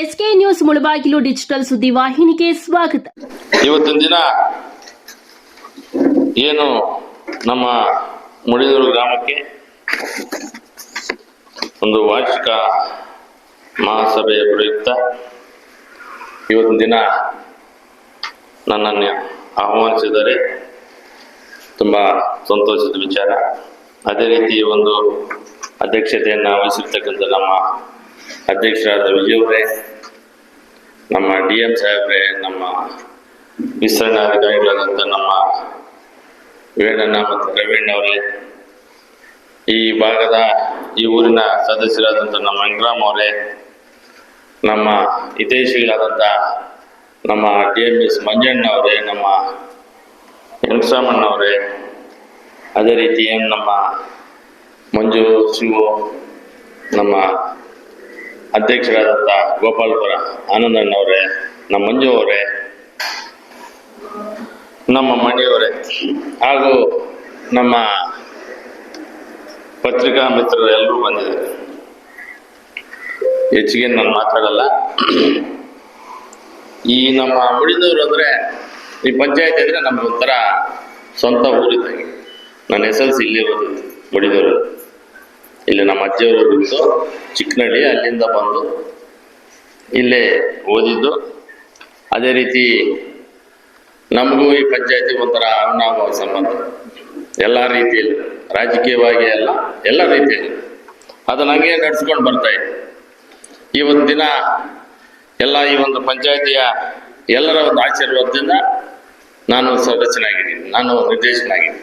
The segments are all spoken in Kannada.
ಎಸ್ಕೆ ನ್ಯೂಸ್ ಮುಳಬಾಗಿಲು ಡಿಜಿಟಲ್ ಸುದ್ದಿ ವಾಹಿನಿಗೆ ಸ್ವಾಗತ. ಇವತ್ತಿನ ದಿನ ಏನು ನಮ್ಮ ಮುಡಿದೂರು ಗ್ರಾಮಕ್ಕೆ ಒಂದು ವಾರ್ಷಿಕ ಮಹಾಸಭೆಯ ಪ್ರಯುಕ್ತ ಇವತ್ತಿನ ದಿನ ನನ್ನನ್ನು ಆಹ್ವಾನಿಸಿದರೆ ತುಂಬ ಸಂತೋಷದ ವಿಚಾರ. ಅದೇ ರೀತಿ ಒಂದು ಅಧ್ಯಕ್ಷತೆಯನ್ನು ವಹಿಸಿರ್ತಕ್ಕಂಥ ನಮ್ಮ ಅಧ್ಯಕ್ಷರಾದ ವಿಜಯವರೇ ನಮ್ಮ ಡಿ ಎಂ ಸಾಹೇಬ್ರೆ, ನಮ್ಮ ವಿಸ್ತರಣಾಧಿಕಾರಿಗಳಾದಂಥ ನಮ್ಮ ವೇಣಣ್ಣ ಮತ್ತು ಪ್ರವೀಣ್ ಅವರೇ, ಈ ಭಾಗದ ಈ ಊರಿನ ಸದಸ್ಯರಾದಂಥ ನಮ್ಮ ಅಂಗ್ರಾಮ್ ಅವರೇ, ನಮ್ಮ ಹಿತೈಷಿಗಳಾದಂಥ ನಮ್ಮ ಡಿ ಎಂ ಎಸ್ ಮಂಜಣ್ಣ ಅವರೇ, ನಮ್ಮ ವೆಂಕಟರಾಮಣ್ಣ ಅವರೇ, ಅದೇ ರೀತಿ ನಮ್ಮ ಮಂಜು, ಶಿವು, ನಮ್ಮ ಅಧ್ಯಕ್ಷರಾದಂಥ ಗೋಪಾಲ್ಪುರ ಆನಂದಣ್ಣವರೇ, ನಮ್ಮ ಮಂಜು ಅವರೇ ನಮ್ಮ ಮಣಿಯವರೇ ಹಾಗೂ ನಮ್ಮ ಪತ್ರಿಕಾ ಮಿತ್ರರು ಎಲ್ಲರೂ ಬಂದಿದ್ದಾರೆ. ಹೆಚ್ಚಿಗೆ ನಾನು ಮಾತಾಡಲ್ಲ. ಈ ನಮ್ಮ ಮುಡಿದವರು ಅಂದರೆ, ಈ ಪಂಚಾಯತ್ ಅಂದರೆ ನಮ್ಗೆ ಒಂಥರ ಸ್ವಂತ ಊರಿದ್ದಾಗೆ. ನನ್ನ ಎಸ್ ಎಲ್ ಸಿ ಇಲ್ಲಿ ಓದಿದ್ದು ಮುಡಿದವರು ಇಲ್ಲಿ ನಮ್ಮ ಅಜ್ಜಿಯವರು ಇದ್ದು ಚಿಕ್ಕನಳ್ಳಿ, ಅಲ್ಲಿಂದ ಬಂದು ಇಲ್ಲೇ ಓದಿದ್ದು. ಅದೇ ರೀತಿ ನಮಗೂ ಈ ಪಂಚಾಯತಿ ಒಂಥರ ಅವಿನಾಭಾವ ಸಂಬಂಧ. ಎಲ್ಲ ರೀತಿಯಲ್ಲಿ, ರಾಜಕೀಯವಾಗಿ ಅಲ್ಲ ಎಲ್ಲ ರೀತಿಯಲ್ಲಿ. ಅದನ್ನು ಹಂಗೆ ನಡೆಸ್ಕೊಂಡು ಬರ್ತಾ ಇದೆ. ಈ ಒಂದು ದಿನ ಎಲ್ಲ ಈ ಒಂದು ಪಂಚಾಯತಿಯ ಎಲ್ಲರ ಒಂದು ಆಶೀರ್ವಾದದಿಂದ ನಾನು ಸದಸ್ಯನಾಗಿದ್ದೀನಿ, ನಾನು ನಿರ್ದೇಶನಾಗಿದ್ದೀನಿ.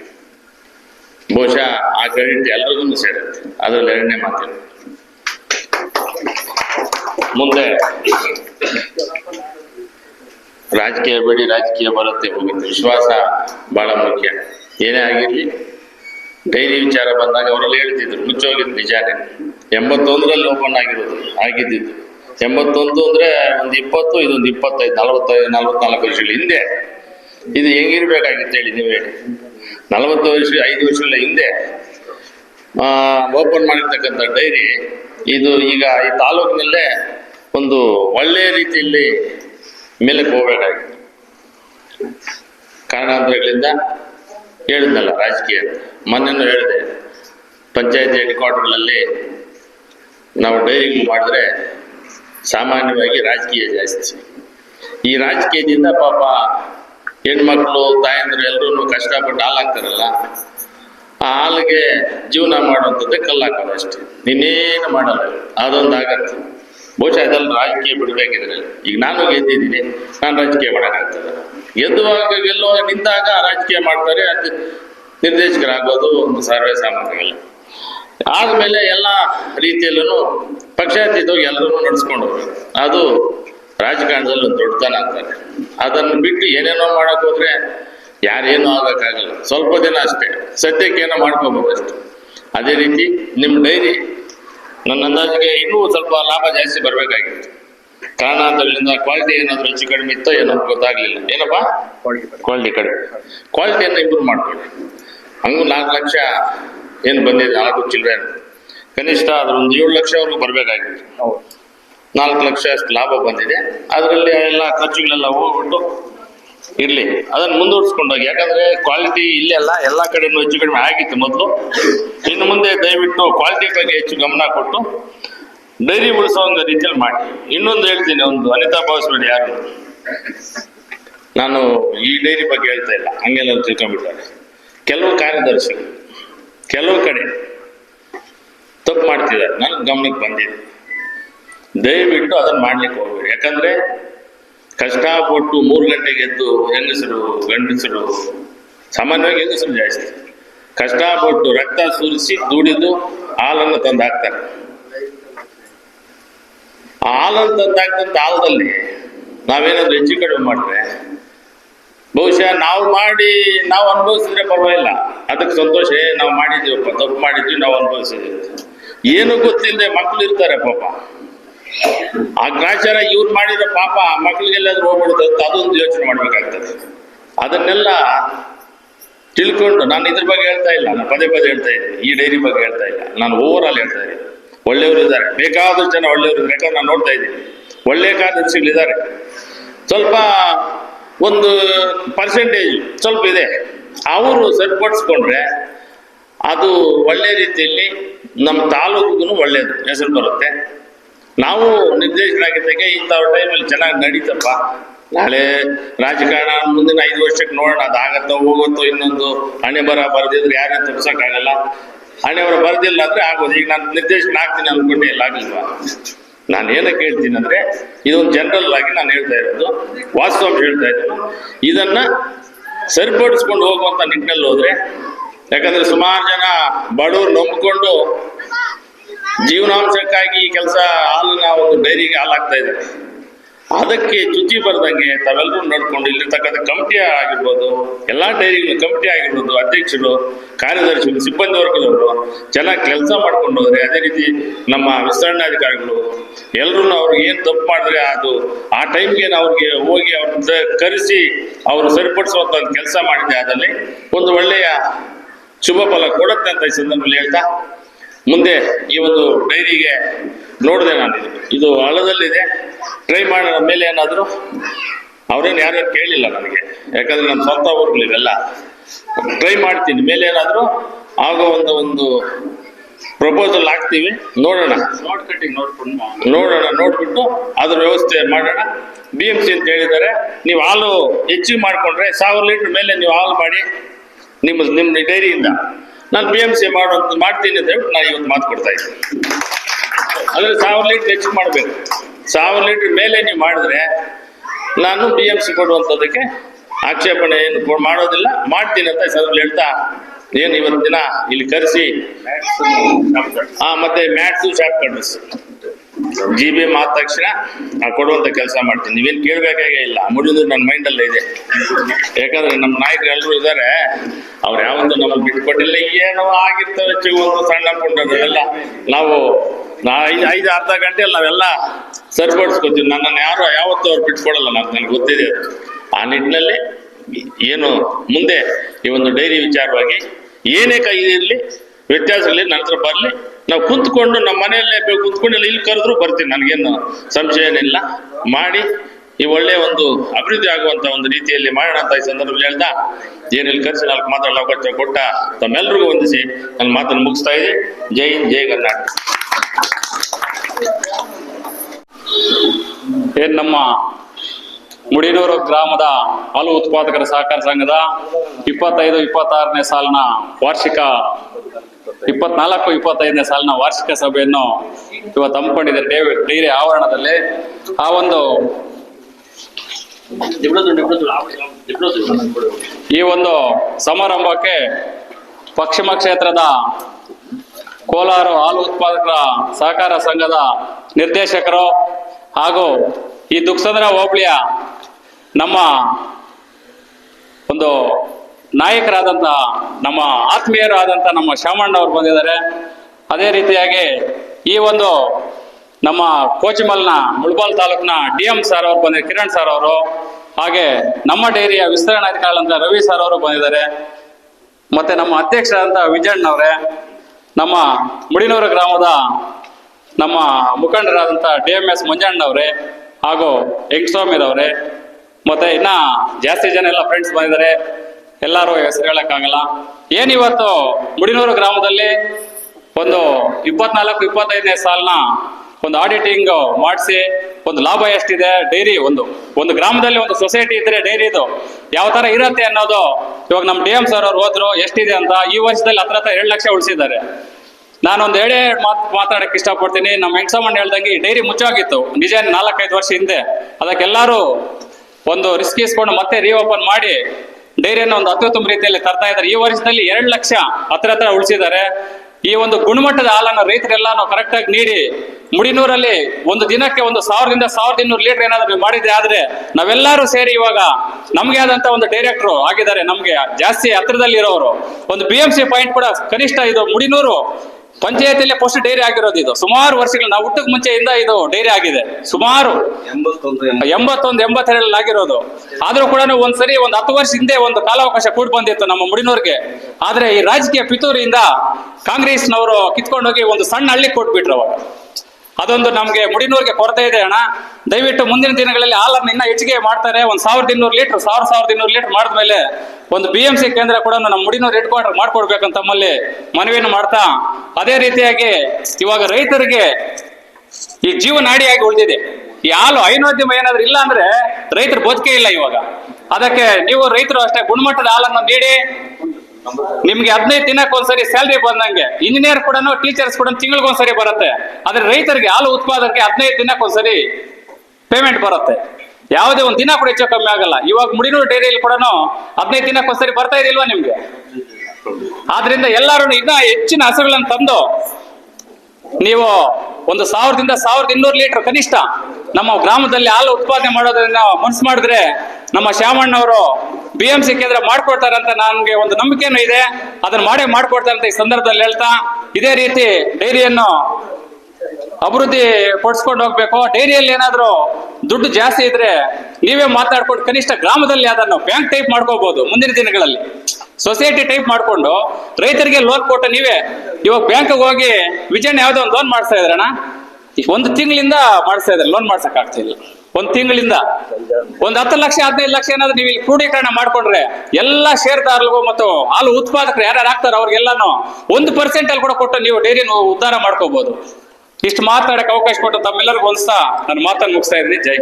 ಬಹುಶಃ ಆ ಕ್ರೆಡಿಟ್ ಮಿಸ್ ಸೇರುತ್ತೆ. ಅದರಲ್ಲಿ ಎರಡನೇ ಮಾತು. ಮುಂದೆ. ರಾಜಕೀಯ ಬೇಡಿ, ರಾಜಕೀಯ ಬರುತ್ತೆ. ಹೋಗುತ್ತೆ ವಿಶ್ವಾಸ ಬಹಳ ಮುಖ್ಯ. ಏನೇ ಆಗಿರಲಿ, ಡೈರಿ ವಿಚಾರ ಬಂದಾಗ ಅವರೆಲ್ಲ ಹೇಳ್ತಿದ್ರು ಮುಚ್ಚೋಗಿದ್ದು ನಿಜಾನೇ ಎಂಬತ್ತೊಂದರಲ್ಲಿ ಓಪನ್ ಆಗಿರೋದು, ಆಗಿದ್ದಿದ್ದು. ಎಂಬತ್ತೊಂದು ಅಂದ್ರೆ ಒಂದು ಇಪ್ಪತ್ತು, ಇದೊಂದು ಇಪ್ಪತ್ತೈದು, ನಲವತ್ತೈದು, ನಲವತ್ನಾಲ್ಕು ವರ್ಷಗಳ ಹಿಂದೆ. ಇದು ಹೆಂಗಿರ್ಬೇಕಾಗಿತ್ತು ಹೇಳಿ ನೀವು ಹೇಳಿ. ನಲವತ್ತು ವರ್ಷ, ಐದು ವರ್ಷಗಳ ಹಿಂದೆ ಓಪನ್ ಮಾಡಿರ್ತಕ್ಕಂಥ ಡೈರಿ, ಇದು ಈಗ ಈ ತಾಲೂಕಿನಲ್ಲೇ ಒಂದು ಒಳ್ಳೆಯ ರೀತಿಯಲ್ಲಿ ಮೇಲಕ್ಕೆ ಹೋಗಬೇಕಾಗಿತ್ತು. ಕಾರಣಾಂತರಗಳಿಂದ ಹೇಳಿದ್ನಲ್ಲ ರಾಜಕೀಯ ಮೊನ್ನೆನೂ ಹೇಳಿದೆ ಪಂಚಾಯತಿ ಹೆಡ್ ಕ್ವಾರ್ಟರ್ಗಳಲ್ಲಿ ನಾವು ಡೈರಿ ಮಾಡಿದ್ರೆ ಸಾಮಾನ್ಯವಾಗಿ ರಾಜಕೀಯ ಜಾಸ್ತಿ. ಈ ರಾಜಕೀಯದಿಂದ ಪಾಪ ಹೆಣ್ಮಕ್ಳು, ತಾಯಂದ್ರು ಎಲ್ಲರೂ ಕಷ್ಟಪಟ್ಟು ಹಾಲಾಗ್ತಾರಲ್ಲ, ಆ ಹಾಲಿಗೆ ಜೀವನ ಮಾಡುವಂಥದ್ದೇ ಕಲ್ಲಾಕೋದು ಅಷ್ಟೇ. ಇನ್ನೇನು ಮಾಡಲ್ಲ. ಅದೊಂದು ಆಗತ್ತೆ. ಬಹುಶಃ ರಾಜಕೀಯ ಬಿಡಬೇಕಿದ್ರೆ ಈಗ ನಾನು ಗೆದ್ದಿದ್ದೀನಿ, ನಾನು ರಾಜಕೀಯ ಮಾಡೋಕ್ಕಾಗ್ತದೆ. ಗೆದ್ದುವಾಗ ಗೆಲ್ಲುವಾಗ ನಿಂತಾಗ ರಾಜಕೀಯ ಮಾಡ್ತಾರೆ ಅದು ನಿರ್ದೇಶಕರಾಗೋದು ಒಂದು ಸರ್ವೇ ಸಾಮಾನ್ಯಗಳು ಆದಮೇಲೆ ಎಲ್ಲ ರೀತಿಯಲ್ಲೂ ಪಕ್ಷಾತೀತವಾಗಿ ಎಲ್ಲರೂ ನಡೆಸ್ಕೊಂಡು ಅದು ರಾಜಕಾರಣದಲ್ಲಿ ಒಂದು ದೊಡ್ಡತನ ಅಂತಾರೆ ಅದನ್ನು ಬಿಟ್ಟು ಏನೇನೋ ಮಾಡಕ್ ಹೋದ್ರೆ ಯಾರೇನೂ ಆಗಕ್ಕಾಗಲ್ಲ ಸ್ವಲ್ಪ ದಿನ ಅಷ್ಟೇ. ಸದ್ಯಕ್ಕೆ ಏನೋ ಅಷ್ಟೇ ಅದೇ ರೀತಿ ನಿಮ್ಮ ಡೈರಿ ನನ್ನ ಅಂದಾಜಿಗೆ ಇನ್ನೂ ಸ್ವಲ್ಪ ಲಾಭ ಜಾಸ್ತಿ ಬರಬೇಕಾಗಿತ್ತು. ಕಾರಣಾಂತರಗಳಿಂದ ಕ್ವಾಲಿಟಿ ಏನಾದರೂ ಹೆಚ್ಚು ಕಡಿಮೆ ಇತ್ತೋ ಏನೋ ಗೊತ್ತಾಗ್ಲಿಲ್ಲ. ಏನಪ್ಪ? ಕ್ವಾಲಿಟಿ ಕಡಿಮೆ. ಕ್ವಾಲಿಟಿಯನ್ನು ಇಂಪ್ರೂವ್ ಮಾಡ್ಕೊಳ್ಳಿ. ಹಂಗೂ ನಾಲ್ಕು ಲಕ್ಷ ಏನು ಬಂದಿದೆ ನಾಲ್ಕು ಚಿಲ್ಲರೆ ಕನಿಷ್ಠ ಅದ್ರ ಒಂದು ಏಳು ಲಕ್ಷವರೆಗೂ ಬರಬೇಕಾಗಿತ್ತು. ನಾಲ್ಕು ಲಕ್ಷ ಅಷ್ಟು ಲಾಭ ಬಂದಿದೆ. ಅದರಲ್ಲಿ ಎಲ್ಲ ಖರ್ಚುಗಳೆಲ್ಲ ಹೋಗ್ಬಿಟ್ಟು ಇರ್ಲಿ. ಅದನ್ನು ಮುಂದುವರ್ಸ್ಕೊಂಡೋಗಿ ಯಾಕಂದ್ರೆ ಕ್ವಾಲಿಟಿ ಇಲ್ಲೇ ಅಲ್ಲ, ಎಲ್ಲ ಕಡೆನೂ ಹೆಚ್ಚು ಕಡಿಮೆ ಆಗಿತ್ತು ಮೊದಲು. ಇನ್ನು ಮುಂದೆ ದಯವಿಟ್ಟು ಕ್ವಾಲಿಟಿ ಬಗ್ಗೆ ಹೆಚ್ಚು ಗಮನ ಕೊಟ್ಟು ಡೈರಿ ಉಳಿಸೋ ಒಂದು ರೀತಿಯಲ್ಲಿ ಮಾಡಿ. ಇನ್ನೊಂದು ಹೇಳ್ತೀನಿ, ಒಂದು ಅನಿತಾ ಭಾವಿಸ್ಬೇಡಿ ಯಾರು? ನಾನು ಈ ಡೈರಿ ಬಗ್ಗೆ ಹೇಳ್ತಾ ಇಲ್ಲ. ಹಂಗೆಲ್ಲ ತಿಳ್ಕೊಂಡ್ಬಿಟ್ಟಾರೆ. ಕೆಲವು ಕಾರ್ಯದರ್ಶಿಗಳು ಕೆಲವು ಕಡೆ ತಪ್ಪು ಮಾಡ್ತಿದ್ದಾರೆ. ನನ್ನ ಗಮನಕ್ಕೆ ಬಂದಿದೆ. ದಯವಿಟ್ಟು ಅದನ್ನು ಮಾಡ್ಲಿಕ್ಕೆ ಹೋಗ್ಬೇಡಿ. ಯಾಕಂದ್ರೆ ಕಷ್ಟಪಟ್ಟು ಮೂರು ಗಂಟೆಗೆ ಎದ್ದು ಹೆಂಗಸರು, ಗಂಡಸರು, ಸಾಮಾನ್ಯವಾಗಿ ಹೆಂಗಸರು ಜಾಸ್ತಿ. ಕಷ್ಟಪಟ್ಟು ರಕ್ತ ಸುರಿಸಿ ದುಡಿದು ಹಾಲನ್ನು ತಂದು ಹಾಕ್ತಾರೆ. ಹಾಲನ್ನು ತಂದು ಹಾಕ್ತಂತ ಹಾಲದಲ್ಲಿ ನಾವೇನಾದ್ರೂ ಹೆಚ್ಚು ಕಡಿಮೆ ಮಾಡಿದ್ರೆ, ಬಹುಶಃ ನಾವು ಮಾಡಿ, ನಾವು ಅನುಭವಿಸಿದ್ರೆ ಪರವಾಗಿಲ್ಲ. ಅದಕ್ಕೆ ಸಂತೋಷ ನಾವು ಮಾಡಿದ್ದೀವಪ್ಪ, ತಪ್ಪು ಮಾಡಿದ್ವಿ ನಾವು ಅನುಭವಿಸಿದ್ವಿ ಏನು ಗೊತ್ತಿಲ್ಲದೆ ಮಕ್ಕಳು ಇರ್ತಾರೆ ಪಾಪ. ಆ ಗ್ರಾಚಾರ ಇವ್ರು ಮಾಡಿದ ಪಾಪ ಆ ಮಕ್ಳಿಗೆಲ್ಲಾದ್ರೂ ಹೋಗ್ಬಿಡುತ್ತೆ ಅಂತ ಅದೊಂದು ಯೋಚನೆ ಮಾಡ್ಬೇಕಾಗ್ತದೆ. ಅದನ್ನೆಲ್ಲ ತಿಳ್ಕೊಂಡು ನಾನು ಇದ್ರ ಬಗ್ಗೆ ಹೇಳ್ತಾ ಇಲ್ಲ, ನಾನು ಪದೇ ಪದೇ ಹೇಳ್ತಾ ಇದ್ದೀನಿ. ಈ ಡೈರಿ ಬಗ್ಗೆ ಹೇಳ್ತಾ ಇಲ್ಲ. ನಾನು ಓವರ್ ಆಲ್ ಹೇಳ್ತಾ ಇದ್ದೀನಿ. ಒಳ್ಳೆಯವರು ಇದ್ದಾರೆ. ಬೇಕಾದಷ್ಟು ಜನ ಒಳ್ಳೆಯವರು ಇದ್ದಾರೆ. ಯಾಕಂದ್ರೆ ನಾನು ನೋಡ್ತಾ ಇದ್ದೀನಿ. ಒಳ್ಳೆ ಕಾರ್ಯದರ್ಶಿಗಳಿದ್ದಾರೆ. ಸ್ವಲ್ಪ ಒಂದು ಪರ್ಸೆಂಟೇಜ್ ಸ್ವಲ್ಪ ಇದೆ. ಅವರು ಸರಿಪಡಿಸ್ಕೊಂಡ್ರೆ ಅದು ಒಳ್ಳೆ ರೀತಿಯಲ್ಲಿ ನಮ್ಮ ತಾಲೂಕಿಗೂ ಒಳ್ಳೆಯದು. ಹೆಸರು ಬರುತ್ತೆ. ನಾವು ನಿರ್ದೇಶಕರಾಗಿದ್ದಾಗ ಇಂಥ ಟೈಮಲ್ಲಿ ಚೆನ್ನಾಗಿ ನಡೀತಪ್ಪ. ನಾಳೆ ರಾಜಕಾರಣ ಮುಂದಿನ ಐದು ವರ್ಷಕ್ಕೆ ನೋಡೋಣ ಅದಾಗತ್ತೋ ಹೋಗುತ್ತೋ ಇನ್ನೊಂದು ಹಣೆ ಬರ ಬರೆದಿದ್ರೆ ಯಾರೇ ತಪ್ಪಿಸೋಕ್ಕಾಗಲ್ಲ ಹಣೆ ಬರ ಬರೆದಿಲ್ಲ ಅಂದ್ರೆ ಆಗೋದು. ಈಗ ನಾನು ನಿರ್ದೇಶನ ಆಗ್ತೀನಿ ಅನ್ಕೊಂಡೆ ಇಲ್ಲ, ಆಗ್ಲಿಲ್ವಾ? ನಾನು ಏನಕ್ಕೆ ಹೇಳ್ತೀನಿ ಅಂದ್ರೆ, ಇದೊಂದು ಜನರಲ್ ಆಗಿ ನಾನು ಹೇಳ್ತಾ ಇರೋದು, ವಾಸ್ತವ ಹೇಳ್ತಾ ಇದ್ದೀನಿ ಇದನ್ನ ಸರಿಪಡಿಸ್ಕೊಂಡು ಹೋಗುವಂತ ನಿಟ್ಟಿನಲ್ಲಿ ಹೋದ್ರೆ, ಯಾಕಂದ್ರೆ ಸುಮಾರು ಜನ ಬಡವ್ರು ನಂಬಿಕೊಂಡು ಜೀವನಾಂಶಕ್ಕಾಗಿ ಈ ಕೆಲಸ ಹಾಲನ್ನ ಒಂದು ಡೈರಿಗೆ ಹಾಲಾಗ್ತಾ ಇದೆ. ಅದಕ್ಕೆ ಚುಚ್ಚಿ ಬರ್ದಂಗೆ ತಾವೆಲ್ಲರೂ ನೋಡ್ಕೊಂಡು ಇಲ್ಲಿರ್ತಕ್ಕಂಥ ಕಮಿಟಿ ಆಗಿರ್ಬೋದು, ಎಲ್ಲಾ ಡೈರಿಗಳು ಕಮಿಟಿ ಆಗಿರ್ಬೋದು, ಅಧ್ಯಕ್ಷರು, ಕಾರ್ಯದರ್ಶಿಗಳು, ಸಿಬ್ಬಂದಿ ವರ್ಗದವರು ಚೆನ್ನಾಗಿ ಕೆಲಸ ಮಾಡ್ಕೊಂಡು ಹೋದ್ರೆ, ಅದೇ ರೀತಿ ನಮ್ಮ ವಿಸ್ತರಣಾಧಿಕಾರಿಗಳು ಎಲ್ಲರೂ ಅವ್ರಿಗೆ ಏನು ತಪ್ಪು ಮಾಡಿದ್ರೆ ಅದು ಆ ಟೈಮ್ಗೆ ಅವ್ರಿಗೆ ಹೋಗಿ ಅವ್ರನ್ನ ಕರೆಸಿ ಅವರು ಸರಿಪಡಿಸುವಂತ ಕೆಲಸ ಮಾಡಿದ್ದೆ ಅದರಲ್ಲಿ ಒಂದು ಒಳ್ಳೆಯ ಶುಭ ಫಲ ಕೊಡುತ್ತೆ ಅಂತ ಈ ಸಂದರ್ಭದಲ್ಲಿ ಹೇಳ್ತಾ ಮುಂದೆ ಈ ಒಂದು ಡೈರಿಗೆ ನೋಡಿದೆ ನಾನು. ಇದು ಹಳದಲ್ಲಿದೆ ಟ್ರೈ ಮಾಡೋಣ ಮೇಲೆ ಏನಾದರೂ? ಅವ್ರೇನು ಯಾರ್ಯಾರು ಕೇಳಿಲ್ಲ ನನಗೆ. ಯಾಕಂದ್ರೆ ನನ್ನ ಸ್ವಂತ ಊರುಗಳು ಇವೆಲ್ಲ. ಟ್ರೈ ಮಾಡ್ತೀನಿ. ಮೇಲೆ ಏನಾದರೂ? ಆಗೋ ಒಂದು ಒಂದು ಪ್ರಪೋಸಲ್ ಹಾಕ್ತೀವಿ. ನೋಡೋಣ. ನೋಟ್ ಕಟ್ಟಿಂಗ್ ನೋಡ್ಕೊಂಡು ನೋಡೋಣ ನೋಡ್ಬಿಟ್ಟು ಅದ್ರ ವ್ಯವಸ್ಥೆ ಮಾಡೋಣ. ಬಿ ಎಂ ಸಿ ಅಂತ ಹೇಳಿದ್ದಾರೆ. ನೀವು ಹಾಲು ಹೆಚ್ಚಿಗೆ ಮಾಡ್ಕೊಂಡ್ರೆ ಸಾವಿರ ಲೀಟರ್ ಮೇಲೆ ನೀವು ಹಾಲು ಮಾಡಿ ನಿಮ್ಮ ನಿಮ್ಮ ಡೈರಿಯಿಂದ. ನಾನು ಪಿ ಎಂ ಸಿ ಮಾಡುವಂತ ಮಾಡ್ತೀನಿ ಅಂತ ಹೇಳ್ಬಿಟ್ಟು ನಾನು ಇವತ್ತು ಮಾತು ಕೊಡ್ತಾ ಇದ್ದೀನಿ. ಅಂದ್ರೆ ಸಾವಿರ ಲೀಟರ್ ಹೆಚ್ಚು ಮಾಡಬೇಕು. ಸಾವಿರ ಲೀಟರ್ ಮೇಲೆ ನೀವು ಮಾಡಿದ್ರೆ ನಾನು ಪಿ ಎಂ ಸಿ ಕೊಡುವಂಥದ್ದಕ್ಕೆ ಆಕ್ಷೇಪಣೆ ಏನು ಮಾಡೋದಿಲ್ಲ. ಮಾಡ್ತೀನಿ ಅಂತ ಸರ್ ಹೇಳ್ತಾ ಏನು ಇವತ್ತಿನ ಇಲ್ಲಿ ಕರೆಸಿ. ಆ ಮತ್ತೆ mats shop cuts G B M ಆದ ತಕ್ಷಣ ನಾ ಕೊಡುವಂತ ಕೆಲಸ ಮಾಡ್ತೀನಿ. ನೀವೇನು ಕೇಳ್ಬೇಕಾಗೇ ಇಲ್ಲ. ಮುಡಿದು ನನ್ನ ಮೈಂಡಲ್ಲೇ ಇದೆ. ಯಾಕಂದ್ರೆ ನಮ್ಮ ನಾಯಕರು ಎಲ್ಲರೂ ಇದ್ದಾರೆ ಅವ್ರು ಯಾವೊಂದು ನಮಗೆ ಬಿಟ್ಕೊಟ್ಟಿಲ್ಲ. ಏನೋ ಆಗಿರ್ತವೆ ಚಿಗುರು ಸಣ್ಣ ಪುಂಡಗಳೆಲ್ಲ ನಾವು ನಾ ಐದು ಐದು, ಅರ್ಧ ಗಂಟೆಯಲ್ಲಿ ನಾವೆಲ್ಲ ಸರಿಪಡಿಸ್ಕೊತೀವಿ. ನನ್ನನ್ನು ಯಾರು, ಯಾವತ್ತೂ ಅವ್ರು ಬಿಟ್ಕೊಡಲ್ಲ ನಾನು ನನಗೆ ಗೊತ್ತಿದೆ ಆ ನಿಟ್ಟಿನಲ್ಲಿ ಏನು ಮುಂದೆ ಈ ಒಂದು ಡೈರಿ ವಿಚಾರವಾಗಿ ಏನೇ ಕೈ ಇರಲಿ ವ್ಯತ್ಯಾಸಗಳಲ್ಲಿ ನನ್ನ ಹತ್ರ ಬರಲಿ. ನಾವು ಕುಂತ್ಕೊಂಡು ನಮ್ಮ ಮನೆಯಲ್ಲೇ ಕುಂತ್ಕೊಂಡು ಇಲ್ಲ ಕರೆದ್ರು ಬರ್ತೀನಿ, ನನಗೇನು ಸಂಶಯ ಏನಿಲ್ಲ. ಮಾಡಿ, ಈ ಒಳ್ಳೆಯ ಒಂದು ಅಭಿವೃದ್ಧಿ ಆಗುವಂತ ಒಂದು ರೀತಿಯಲ್ಲಿ ಮಾಡೋಣ ಅಂತ ಈ ಸಂದರ್ಭದಲ್ಲಿ ಹೇಳ್ತಾ ಏನು ಇಲ್ಲಿ ಕರೆಸಿ ನಾಲ್ಕು ಮಾತಾಡೋ ಅವಕಾಶ ಕೊಟ್ಟ ತಮ್ಮೆಲ್ಲರಿಗೂ ವಂದಿಸಿ ನನ್ನ ಮಾತನ್ನು ಮುಗಿಸ್ತಾ ಇದೆ ಜೈ ಜೈ ಕರ್ನಾಟಕ. ಏನ್ ನಮ್ಮ ಮುಡಿನೂರು ಗ್ರಾಮದ ಹಾಲು ಉತ್ಪಾದಕರ ಸಹಕಾರ ಸಂಘದ ಇಪ್ಪತ್ತೈದು ಇಪ್ಪತ್ತಾರನೇ ಸಾಲಿನ ವಾರ್ಷಿಕ ಇಪ್ಪತ್ನಾಲ್ಕು ಇಪ್ಪತ್ತೈದನೇ ಸಾಲಿನ ವಾರ್ಷಿಕ ಸಭೆಯನ್ನು ಇವತ್ತು ಹಮ್ಮಿಕೊಂಡಿದ್ದಾರೆ. ಡೈರಿ ಆವರಣದಲ್ಲಿ ಆ ಒಂದು ಈ ಒಂದು ಸಮಾರಂಭಕ್ಕೆ ಪಶ್ಚಿಮ ಕ್ಷೇತ್ರದ ಕೋಲಾರ ಹಾಲು ಉತ್ಪಾದಕರ ಸಹಕಾರ ಸಂಘದ ನಿರ್ದೇಶಕರು ಹಾಗೂ ಈ ದುಕ್ಸಂದ್ರ ಹೋಬಳಿಯ ನಮ್ಮ ಒಂದು ನಾಯಕರಾದಂಥ ನಮ್ಮ ಆತ್ಮೀಯರಾದಂಥ ನಮ್ಮ ಶಾಮಣ್ಣ ಅವರು ಬಂದಿದ್ದಾರೆ. ಅದೇ ರೀತಿಯಾಗಿ ಈ ಒಂದು ನಮ್ಮ ಕೋಚಿಮಲ್ನ ಮುಳ್ಬಾಲ್ ತಾಲೂಕಿನ ಡಿ ಎಂ ಸರ್ ಅವರು ಬಂದಿದ್ದಾರೆ, ಕಿರಣ್ ಸರ್ ಅವರು, ಹಾಗೆ ನಮ್ಮ ಡೈರಿಯ ವಿಸ್ತರಣಾಧಿಕಾರಿಗಳಂತ ರವಿ ಸರ್ ಅವರು ಬಂದಿದ್ದಾರೆ. ಮತ್ತೆ ನಮ್ಮ ಅಧ್ಯಕ್ಷರಾದಂಥ ವಿಜಯಣ್ಣವ್ರೆ ನಮ್ಮ ಮುಡಿನೂರು ಗ್ರಾಮದ ನಮ್ಮ ಮುಖಂಡರಾದಂಥ ಡಿ ಎಂ ಎಸ್ ಮಂಜಣ್ಣವರೇ ಹಾಗೂ ಹೆಂಗಸ್ವಾಮಿರವರೇ ಮತ್ತೆ ಇನ್ನ ಜಾಸ್ತಿ ಜನ ಎಲ್ಲ ಫ್ರೆಂಡ್ಸ್ ಬಂದಿದ್ದಾರೆ. ಎಲ್ಲರೂ ಹೆಸರು ಹೇಳಕ್ಕಾಗಲ್ಲ. ಏನಿವತ್ತು ಮುಡಿನೂರು ಗ್ರಾಮದಲ್ಲಿ ಒಂದು ಇಪ್ಪತ್ನಾಲ್ಕು, ಇಪ್ಪತ್ತೈದನೇ ಸಾಲ್ನ ಒಂದು ಆಡಿಟಿಂಗ್ ಮಾಡಿಸಿ ಒಂದು ಲಾಭ ಎಷ್ಟಿದೆ ಡೈರಿ ಒಂದು ಒಂದು ಗ್ರಾಮದಲ್ಲಿ ಒಂದು ಸೊಸೈಟಿ ಇದ್ರೆ ಡೈರಿದು ಯಾವ ತರ ಇರತ್ತೆ ಅನ್ನೋದು ಇವಾಗ ನಮ್ಮ ಡಿ ಎಂ ಸರ್ ಅವ್ರು ಹೋದ್ರು, ಎಷ್ಟಿದೆ ಅಂತ ಈ ವರ್ಷದಲ್ಲಿ ಹತ್ರ ಹತ್ರ ಎರಡು ಲಕ್ಷ ಉಳಿಸಿದ್ದಾರೆ. ನಾನೊಂದು ಎರಡೇ ಮಾತು ಮಾತಾಡಕ್ಕೆ ಇಷ್ಟಪಡ್ತೀನಿ. ನಮ್ಮ ಹೆಂಗಸಮ್ಮಣ್ಣ ಹೇಳ್ದಂಗೆ ಡೈರಿ ಮುಚ್ಚೋಗಿತ್ತು. ನಿಜ ನಾಲ್ಕೈದು ವರ್ಷ ಹಿಂದೆ. ಅದಕ್ಕೆಲ್ಲರೂ ಒಂದು ರಿಸ್ಕ್ ಇಸ್ಕೊಂಡು ಮತ್ತೆ ರೀಓಪನ್ ಮಾಡಿ ಡೈರಿಯನ್ನು ಒಂದು ಅತ್ಯುತ್ತಮ ರೀತಿಯಲ್ಲಿ ತರ್ತಾ ಇದ್ದಾರೆ. ಈ ವರ್ಷದಲ್ಲಿ ಎರಡು ಲಕ್ಷ ಹತ್ರ ಹತ್ರ ಉಳಿಸಿದ್ದಾರೆ. ಈ ಒಂದು ಗುಣಮಟ್ಟದ ಹಾಲನ್ನು ಕರೆಕ್ಟ್ ಆಗಿ ನೀಡಿ ಮುಡಿನೂರಲ್ಲಿ ಒಂದು ದಿನಕ್ಕೆ ಒಂದು ಸಾವಿರದಿಂದ ಸಾವಿರದ ಇನ್ನೂರು ಲೀಟರ್ ಏನಾದ್ರು ನೀವು ಮಾಡಿದ್ರೆ ಆದ್ರೆ ನಾವೆಲ್ಲರೂ ಸೇರಿ ಇವಾಗ ನಮ್ಗೆ ಆದಂತ ಒಂದು ಡೈರೆಕ್ಟ್ರು ಆಗಿದ್ದಾರೆ ನಮ್ಗೆ ಜಾಸ್ತಿ ಹತ್ರದಲ್ಲಿ ಇರೋರು ಒಂದು ಬಿ ಎಂ ಸಿ ಪಾಯಿಂಟ್ ಕೂಡ ಕನಿಷ್ಠ ಇದು ಮುಡಿನೂರು ಪಂಚಾಯತಿಯಲ್ಲಿ ಫಸ್ಟ್ ಡೈರಿ ಆಗಿರೋದು ಇದು. ಸುಮಾರು ವರ್ಷಗಳು ನಾವು ಹುಟ್ಟಕ್ ಮುಂಚೆಯಿಂದ ಇದು ಡೈರಿ ಆಗಿದೆ. ಸುಮಾರು. ಎಂಬತ್ತೊಂದು ಎಂಬತ್ತೆರಡಲ್ಲಿ ಆಗಿರೋದು. ಆದ್ರೂ ಕೂಡ ಒಂದ್ಸರಿ ಒಂದು ಹತ್ತು ವರ್ಷ ಹಿಂದೆ ಒಂದು ಕಾಲಾವಕಾಶ ಕೂಡ ಬಂದಿತ್ತು ನಮ್ಮ ಮುಡಿನೂರ್ಗೆ. ಆದ್ರೆ ಈ ರಾಜಕೀಯ ಪಿತೂರಿಯಿಂದ ಕಾಂಗ್ರೆಸ್ನವರು ಕಿತ್ಕೊಂಡೋಗಿ ಒಂದು ಸಣ್ಣ ಹಳ್ಳಿ ಕೊಟ್ಬಿಟ್ರು ಅವಾಗ. ಅದೊಂದು ನಮಗೆ ಮುಡಿನೂರಿಗೆ ಕೊರತೆ ಇದೆ ಅಣ್ಣ. ದಯವಿಟ್ಟು ಮುಂದಿನ ದಿನಗಳಲ್ಲಿ ಹಾಲನ್ನು ಇನ್ನೂ ಹೆಚ್ಚಿಗೆ ಮಾಡ್ತಾರೆ. ಒಂದು ಸಾವಿರದ ಇನ್ನೂರು ಲೀಟರ್, ಸಾವಿರ ಸಾವಿರದ ಇನ್ನೂರು ಲೀಟರ್ ಮಾಡಿದ್ಮೇಲೆ ಒಂದು ಬಿ ಎಂ ಸಿ ಕೇಂದ್ರ ಕೂಡ ನಮ್ಮ ಮುಡಿನೂರು ಹೆಡ್ ಕ್ವಾರ್ಟರ್ ಮಾಡ್ಕೊಡ್ಬೇಕಂತ ತಮ್ಮಲ್ಲಿ ಮನವಿಯನ್ನು ಮಾಡ್ತಾ, ಅದೇ ರೀತಿಯಾಗಿ ಇವಾಗ ರೈತರಿಗೆ ಈ ಜೀವನಾಡಿಯಾಗಿ ಉಳಿದಿದೆ. ಈ ಹಾಲು ಹೈನೋದ್ಯಮ ಏನಾದ್ರೂ ಇಲ್ಲ ಅಂದ್ರೆ ರೈತರು ಬದುಕೇ ಇಲ್ಲ ಇವಾಗ. ಅದಕ್ಕೆ ನೀವು ರೈತರು ಅಷ್ಟೇ ಗುಣಮಟ್ಟದ ಹಾಲನ್ನು ನೀಡಿ ನಿಮ್ಗೆ ಹದಿನೈದು ದಿನಕ್ಕೆ ಒಂದ್ಸರಿ ಸ್ಯಾಲ್ರಿ ಬಂದಂಗೆ ಇಂಜಿನಿಯರ್ ಕೂಡ ಟೀಚರ್ಸ್ ಕೂಡ ತಿಂಗಳಿಗೊಂದ್ಸರಿ ಬರುತ್ತೆ. ಆದ್ರೆ ರೈತರಿಗೆ ಹಾಲು ಉತ್ಪಾದನೆಗೆ ಹದಿನೈದು ದಿನಕ್ಕೆ ಒಂದ್ಸರಿ ಪೇಮೆಂಟ್ ಬರುತ್ತೆ. ಯಾವುದೇ ಒಂದು ದಿನ ಕೂಡ ಹೆಚ್ಚು ಕಮ್ಮಿ ಆಗಲ್ಲ. ಇವಾಗ ಮುಡಿನೂರು ಡೈರಿಯಲ್ಲಿ ಕೂಡ ಹದಿನೈದು ದಿನಕ್ಕೆ ಒಂದ್ಸರಿ ಬರ್ತಾ ಇದಿಲ್ವಾ ನಿಮ್ಗೆ? ಆದ್ರಿಂದ ಎಲ್ಲರೂ ಇನ್ನ ಹೆಚ್ಚಿನ ಹಸುಗಳನ್ನು ತಂದು, ನೀವು ಒಂದು ಸಾವಿರದಿಂದ ಸಾವಿರದ ಇನ್ನೂರು ಲೀಟರ್ ಕನಿಷ್ಠ ನಮ್ಮ ಗ್ರಾಮದಲ್ಲಿ ಹಾಲು ಉತ್ಪಾದನೆ ಮಾಡೋದ್ರಿಂದ ಮನ್ಸು ಮಾಡಿದ್ರೆ ನಮ್ಮ ಶ್ಯಾಮಣ್ಣವರು ಬಿ ಎಂ ಸಿ ಕೇಂದ್ರ ಮಾಡ್ಕೊಡ್ತಾರೆ ಅಂತ ನನಗೆ ಒಂದು ನಂಬಿಕೆನೂ ಇದೆ. ಅದನ್ನ ಮಾಡೇ ಮಾಡ್ಕೊಡ್ತಾರಂತ ಈ ಸಂದರ್ಭದಲ್ಲಿ ಹೇಳ್ತಾ, ಇದೇ ರೀತಿ ಡೈರಿಯನ್ನು ಅಭಿವೃದ್ಧಿ ಪಡಿಸ್ಕೊಂಡು ಹೋಗ್ಬೇಕು. ಡೈರಿಯಲ್ಲಿ ಏನಾದ್ರು ದುಡ್ಡು ಜಾಸ್ತಿ ಇದ್ರೆ ನೀವೇ ಮಾತಾಡ್ಕೊಂಡು ಕನಿಷ್ಠ ಗ್ರಾಮದಲ್ಲಿ ಅದನ್ನು ಬ್ಯಾಂಕ್ ಟೈಪ್ ಮಾಡ್ಕೋಬಹುದು ಮುಂದಿನ ದಿನಗಳಲ್ಲಿ. ಸೊಸೈಟಿ ಟೈಪ್ ಮಾಡ್ಕೊಂಡು ರೈತರಿಗೆ ಲೋನ್ ಕೊಟ್ಟು ನೀವೇ ಇವಾಗ ಬ್ಯಾಂಕ್ಗೆ ಹೋಗಿ ವಿಜಯನ್ ಯಾವುದೋ ಒಂದು ಲೋನ್ ಮಾಡಿಸ್ತಾ ಇದ್ರಣ್ಣ? ಒಂದು ತಿಂಗಳಿಂದ ಮಾಡಿಸ್ತಾ ಇದ್ದಾರೆ ಲೋನ್ ಮಾಡ್ಸಕ್ ಇಲ್ಲ. ಒಂದ್ ತಿಂಗಳಿಂದ. ಒಂದ್ ಹತ್ತು ಲಕ್ಷ, ಹದಿನೈದು ಲಕ್ಷ ಏನಾದ್ರು ನೀವು ಇಲ್ಲಿ ಕ್ರೋಢೀಕರಣ ಮಾಡ್ಕೊಂಡ್ರೆ ಎಲ್ಲಾ ಷೇರ್ದಾರರಿಗೂ ಮತ್ತು ಹಾಲು ಉತ್ಪಾದಕರು ಯಾರ್ಯಾರು ಆಗ್ತಾರೆ ಅವ್ರಿಗೆಲ್ಲಾನು ಒಂದು ಪರ್ಸೆಂಟ್ ಅಲ್ಲಿ ಕೂಡ ಕೊಟ್ಟು ನೀವು ಡೈರಿನ ಉದ್ಧಾರ ಮಾಡ್ಕೋಬಹುದು ಇಷ್ಟು ಮಾತಾಡಕ್ಕೆ ಅವಕಾಶ ಕೊಟ್ಟು ತಮ್ಮೆಲ್ಲರಿಗೂ ಅನ್ಸ್ತಾ ನಾನು ಮಾತನ್ನು ಮುಗಿಸ್ತಾ ಇದ್ದೀನಿ. ಜೈ.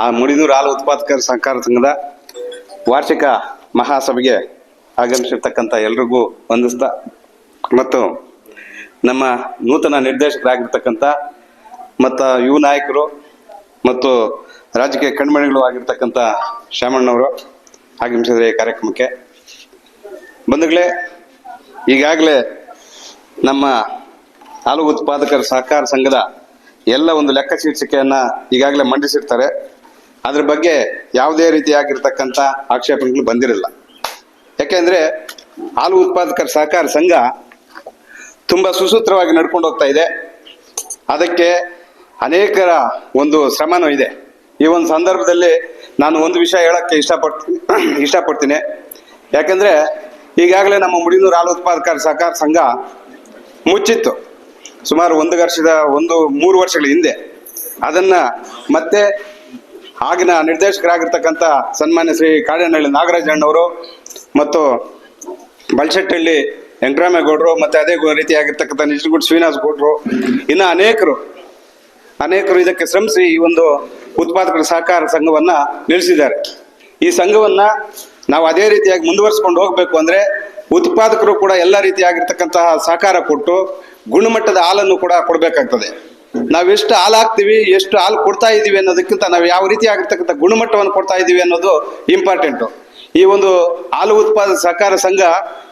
ಆ ಮುಡಿದೂರು ಹಾಲು ಉತ್ಪಾದಕರ ಸಹಕಾರ ಸಂಘದ ವಾರ್ಷಿಕ ಮಹಾಸಭೆಗೆ ಆಗಮಿಸಿರ್ತಕ್ಕಂಥ ಎಲ್ರಿಗೂ ವಂದಿಸ್ತಾ ಮತ್ತು ನಮ್ಮ ನೂತನ ನಿರ್ದೇಶಕರಾಗಿರ್ತಕ್ಕಂಥ ಮತ್ತು ಯುವ ನಾಯಕರು ಮತ್ತು ರಾಜಕೀಯ ಕಣ್ಮಣಿಗಳು ಆಗಿರ್ತಕ್ಕಂಥ ಶ್ಯಾಮಣ್ಣವರು ಆಗಮಿಸಿದರೆ ಈ ಕಾರ್ಯಕ್ರಮಕ್ಕೆ. ಬಂಧುಗಳೇ, ಈಗಾಗಲೇ ನಮ್ಮ ಹಾಲು ಉತ್ಪಾದಕರ ಸಹಕಾರ ಸಂಘದ ಎಲ್ಲ ಒಂದು ಲೆಕ್ಕ ಶೀರ್ಷಿಕೆಯನ್ನು ಈಗಾಗಲೇ ಮಂಡಿಸಿರ್ತಾರೆ. ಅದ್ರ ಬಗ್ಗೆ ಯಾವುದೇ ರೀತಿಯಾಗಿರ್ತಕ್ಕಂಥ ಆಕ್ಷೇಪಣೆಗಳು ಬಂದಿರಲ್ಲ. ಯಾಕೆಂದರೆ ಹಾಲು ಉತ್ಪಾದಕರ ಸಹಕಾರ ಸಂಘ ತುಂಬಾ ಸುಸೂತ್ರವಾಗಿ ನಡ್ಕೊಂಡು ಹೋಗ್ತಾ ಇದೆ. ಅದಕ್ಕೆ ಅನೇಕರ ಒಂದು ಶ್ರಮನೂ ಇದೆ. ಈ ಒಂದು ಸಂದರ್ಭದಲ್ಲಿ ನಾನು ಒಂದು ವಿಷಯ ಹೇಳಕ್ಕೆ ಇಷ್ಟಪಡ್ತೀನಿ ಇಷ್ಟಪಡ್ತೀನಿ. ಯಾಕಂದ್ರೆ ಈಗಾಗಲೇ ನಮ್ಮ ಮುಡಿನೂರು ಹಾಲು ಉತ್ಪಾದಕರ ಸಹಕಾರ ಸಂಘ ಮುಚ್ಚಿತ್ತು. ಸುಮಾರು ಒಂದು ವರ್ಷದ, ಒಂದು ಮೂರು ವರ್ಷಗಳ ಹಿಂದೆ. ಅದನ್ನ ಮತ್ತೆ ಆಗಿನ ನಿರ್ದೇಶಕರಾಗಿರ್ತಕ್ಕಂಥ ಸನ್ಮಾನ್ಯ ಶ್ರೀ ಕಾಡೇನಹಳ್ಳಿ ನಾಗರಾಜಣ್ಣವರು ಮತ್ತು ಬಲ್ಶೆಟ್ಟಹಳ್ಳಿ ವೆಂಕಟರಾಮೇಗೌಡರು ಮತ್ತೆ ಅದೇ ರೀತಿಯಾಗಿರ್ತಕ್ಕಂಥ ನಿಜಗುಡ್ ಶ್ರೀನಿವಾಸ ಗೌಡ್ರು, ಇನ್ನು ಅನೇಕರು ಅನೇಕರು ಇದಕ್ಕೆ ಶ್ರಮಿಸಿ ಈ ಒಂದು ಉತ್ಪಾದಕರ ಸಹಕಾರ ಸಂಘವನ್ನ ನಿಲ್ಲಿಸಿದ್ದಾರೆ. ಈ ಸಂಘವನ್ನ ನಾವು ಅದೇ ರೀತಿಯಾಗಿ ಮುಂದುವರಿಸ್ಕೊಂಡು ಹೋಗಬೇಕು ಅಂದ್ರೆ ಉತ್ಪಾದಕರು ಕೂಡ ಎಲ್ಲ ರೀತಿಯಾಗಿರ್ತಕ್ಕಂತಹ ಸಹಕಾರ ಕೊಟ್ಟು ಗುಣಮಟ್ಟದ ಹಾಲನ್ನು ಕೂಡ ಕೊಡಬೇಕಾಗ್ತದೆ. ನಾವು ಎಷ್ಟು ಹಾಲು ಹಾಕ್ತಿವಿ, ಎಷ್ಟು ಹಾಲು ಕೊಡ್ತಾ ಇದೀವಿ ಅನ್ನೋದಕ್ಕಿಂತ ನಾವು ಯಾವ ರೀತಿ ಆಗಿರ್ತಕ್ಕಂಥ ಗುಣಮಟ್ಟವನ್ನು ಕೊಡ್ತಾ ಇದೀವಿ ಅನ್ನೋದು ಇಂಪಾರ್ಟೆಂಟು ಈ ಒಂದು ಹಾಲು ಉತ್ಪಾದಕ ಸಹಕಾರ ಸಂಘ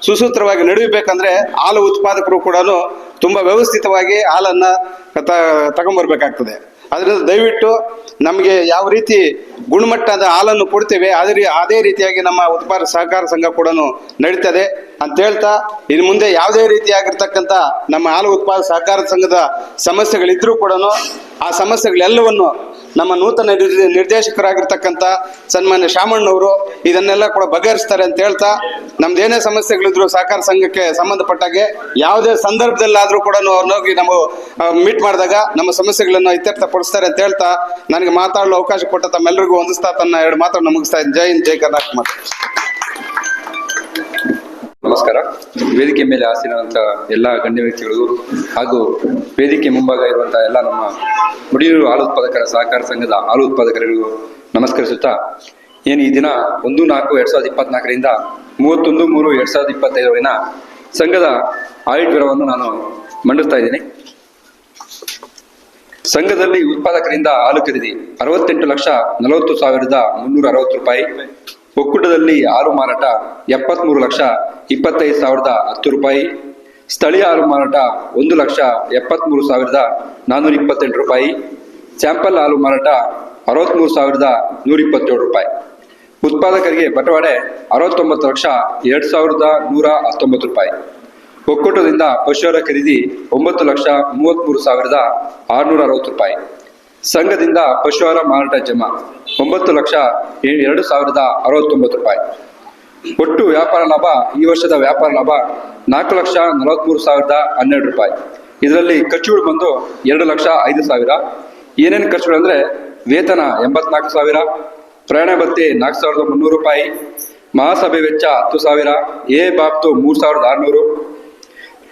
ಸುಸೂತ್ರವಾಗಿ ನಡೆಯಬೇಕಂದ್ರೆ ಹಾಲು ಉತ್ಪಾದಕರು ಕೂಡ ತುಂಬಾ ವ್ಯವಸ್ಥಿತವಾಗಿ ಹಾಲನ್ನ ತ- ತಗೊಂಬರ್ಬೇಕಾಗ್ತದೆ. ಅದರಿಂದ ದಯವಿಟ್ಟು ನಮಗೆ ಯಾವ ರೀತಿ ಗುಣಮಟ್ಟದ ಹಾಲನ್ನು ಕೊಡ್ತೇವೆ, ಅದೇ ಅದೇ ರೀತಿಯಾಗಿ ನಮ್ಮ ಉತ್ಪಾದಕ ಸಹಕಾರ ಸಂಘ ಕೂಡ ನಡೀತದೆ ಅಂತ ಹೇಳ್ತಾ, ಇನ್ನು ಮುಂದೆ ಯಾವುದೇ ರೀತಿಯಾಗಿರ್ತಕ್ಕಂಥ ನಮ್ಮ ಹಾಲು ಉತ್ಪಾದಕ ಸಹಕಾರ ಸಂಘದ ಸಮಸ್ಯೆಗಳಿದ್ರೂ ಕೂಡ ಆ ಸಮಸ್ಯೆಗಳೆಲ್ಲವನ್ನು ನಮ್ಮ ನೂತನ ನಿರ್ದೇ- ನಿರ್ದೇಶಕರಾಗಿರ್ತಕ್ಕಂಥ ಸನ್ಮಾನ್ಯ ಶಾಮಣ್ಣವರು ಇದನ್ನೆಲ್ಲ ಕೂಡ ಬಗೆಹರಿಸ್ತಾರೆ ಅಂತ ಹೇಳ್ತಾ ನಮ್ದೇನೇ ಸಮಸ್ಯೆಗಳಿದ್ರು ಸಹಕಾರ ಸಂಘಕ್ಕೆ ಸಂಬಂಧಪಟ್ಟಾಗೆ ಯಾವುದೇ ಸಂದರ್ಭದಲ್ಲಾದರೂ ಕೂಡ ಅವ್ರನ್ನೋಗಿ ನಾವು ಮೀಟ್ ಮಾಡಿದಾಗ ನಮ್ಮ ಸಮಸ್ಯೆಗಳನ್ನು ಇತ್ಯರ್ಥಪಡಿಸ್ತಾರೆ ಅಂತ ಹೇಳ್ತಾ, ನನಗೆ ಮಾತಾಡಲು ಅವಕಾಶ ಕೊಟ್ಟ ತಮ್ಮೆಲ್ಲರಿಗೂ ಹೊಂದಿಸ್ತಾ ತನ್ನ ಎರಡು ಮಾತನ್ನು ಮುಗಿಸ್ತಾ ಜೈ ಹಿಂದ್, ಜೈ ಕರ್ನಾಟಕ ಮಾತು. ನಮಸ್ಕಾರ. ವೇದಿಕೆ ಮೇಲೆ ಆಸೀನವಂತ ಎಲ್ಲ ಗಣ್ಯ ವ್ಯಕ್ತಿಗಳಿಗೂ ಹಾಗೂ ವೇದಿಕೆ ಮುಂಭಾಗ ಇರುವಂತಹ ಎಲ್ಲ ನಮ್ಮ ಮುಡಿಯೂರು ಹಾಲು ಉತ್ಪಾದಕರ ಸಹಕಾರ ಸಂಘದ ಹಾಲು ಉತ್ಪಾದಕರಿಗೂ ನಮಸ್ಕರಿಸುತ್ತಾ, ಏನು ಈ ದಿನ ಒಂದು ನಾಲ್ಕು ಎರಡ್ ಸಾವಿರದ ಇಪ್ಪತ್ನಾಲ್ಕರಿಂದ ಮೂವತ್ತೊಂದು ಮೂರು ಎರಡ್ ಸಾವಿರದ ಇಪ್ಪತ್ತೈದರವರೆಗಿನ ಸಂಘದ ಆಡಿಟ್ ವಿವರವನ್ನು ನಾನು ಮಂಡಿಸ್ತಾ ಇದ್ದೀನಿ. ಸಂಘದಲ್ಲಿ ಉತ್ಪಾದಕರಿಂದ ಹಾಲು ಖರೀದಿ ಅರವತ್ತೆಂಟು ಲಕ್ಷ ನಲವತ್ತು ಸಾವಿರದ ಮುನ್ನೂರ ಅರವತ್ತು ರೂಪಾಯಿ. ಒಕ್ಕೂಟದಲ್ಲಿ ಹಾಲು ಮಾರಾಟ ಎಪ್ಪತ್ಮೂರು ಲಕ್ಷ ಇಪ್ಪತ್ತೈದು ಸಾವಿರದ ಹತ್ತು ರೂಪಾಯಿ. ಸ್ಥಳೀಯ ಹಾಲು ಮಾರಾಟ ಒಂದು ಲಕ್ಷ ಎಪ್ಪತ್ಮೂರು ಸಾವಿರದ ನಾನ್ನೂರ ಇಪ್ಪತ್ತೆಂಟು ರೂಪಾಯಿ. ಸ್ಯಾಂಪಲ್ ಹಾಲು ಮಾರಾಟ ಅರವತ್ತ್ಮೂರು ಸಾವಿರದ ನೂರ ಇಪ್ಪತ್ತೇಳು ರೂಪಾಯಿ. ಉತ್ಪಾದಕರಿಗೆ ಬಟವಾಡೆ ಅರವತ್ತೊಂಬತ್ತು ಲಕ್ಷ ಎರಡು ಸಾವಿರದ ನೂರ ಹತ್ತೊಂಬತ್ತು ರೂಪಾಯಿ. ಒಕ್ಕೂಟದಿಂದ ಪಶುವರ ಖರೀದಿ ಒಂಬತ್ತು ಲಕ್ಷ ಮೂವತ್ತ್ಮೂರು ಸಾವಿರದ ಆರುನೂರ ಅರವತ್ತು ರೂಪಾಯಿ. ಸಂಘದಿಂದ ಪಶುಹಾರ ಮಾರಾಟ ಜಮಾ ಒಂಬತ್ತು ಲಕ್ಷ ಎರಡು ಸಾವಿರದ ಅರವತ್ತೊಂಬತ್ತು ರೂಪಾಯಿ. ಒಟ್ಟು ವ್ಯಾಪಾರ ಲಾಭ ಈ ವರ್ಷದ ವ್ಯಾಪಾರ ಲಾಭ ನಾಲ್ಕು ಲಕ್ಷ ನಲವತ್ಮೂರು ಸಾವಿರದ ಹನ್ನೆರಡು ರೂಪಾಯಿ. ಇದರಲ್ಲಿ ಖರ್ಚುಗಳು ಬಂದು ಎರಡು ಲಕ್ಷ ಐದು ಸಾವಿರ. ಏನೇನು ಖರ್ಚುಗಳು ಅಂದ್ರೆ ವೇತನ ಎಂಬತ್ನಾಲ್ಕು ಸಾವಿರ, ಪ್ರಯಾಣ ಭತ್ಯೆ ನಾಲ್ಕು ಸಾವಿರದ ಮುನ್ನೂರು ರೂಪಾಯಿ, ಮಹಾಸಭೆ ವೆಚ್ಚ ಹತ್ತು ಸಾವಿರ, ಎ ಬಾಬ್ತು ಮೂರು ಸಾವಿರದ ಆರುನೂರು,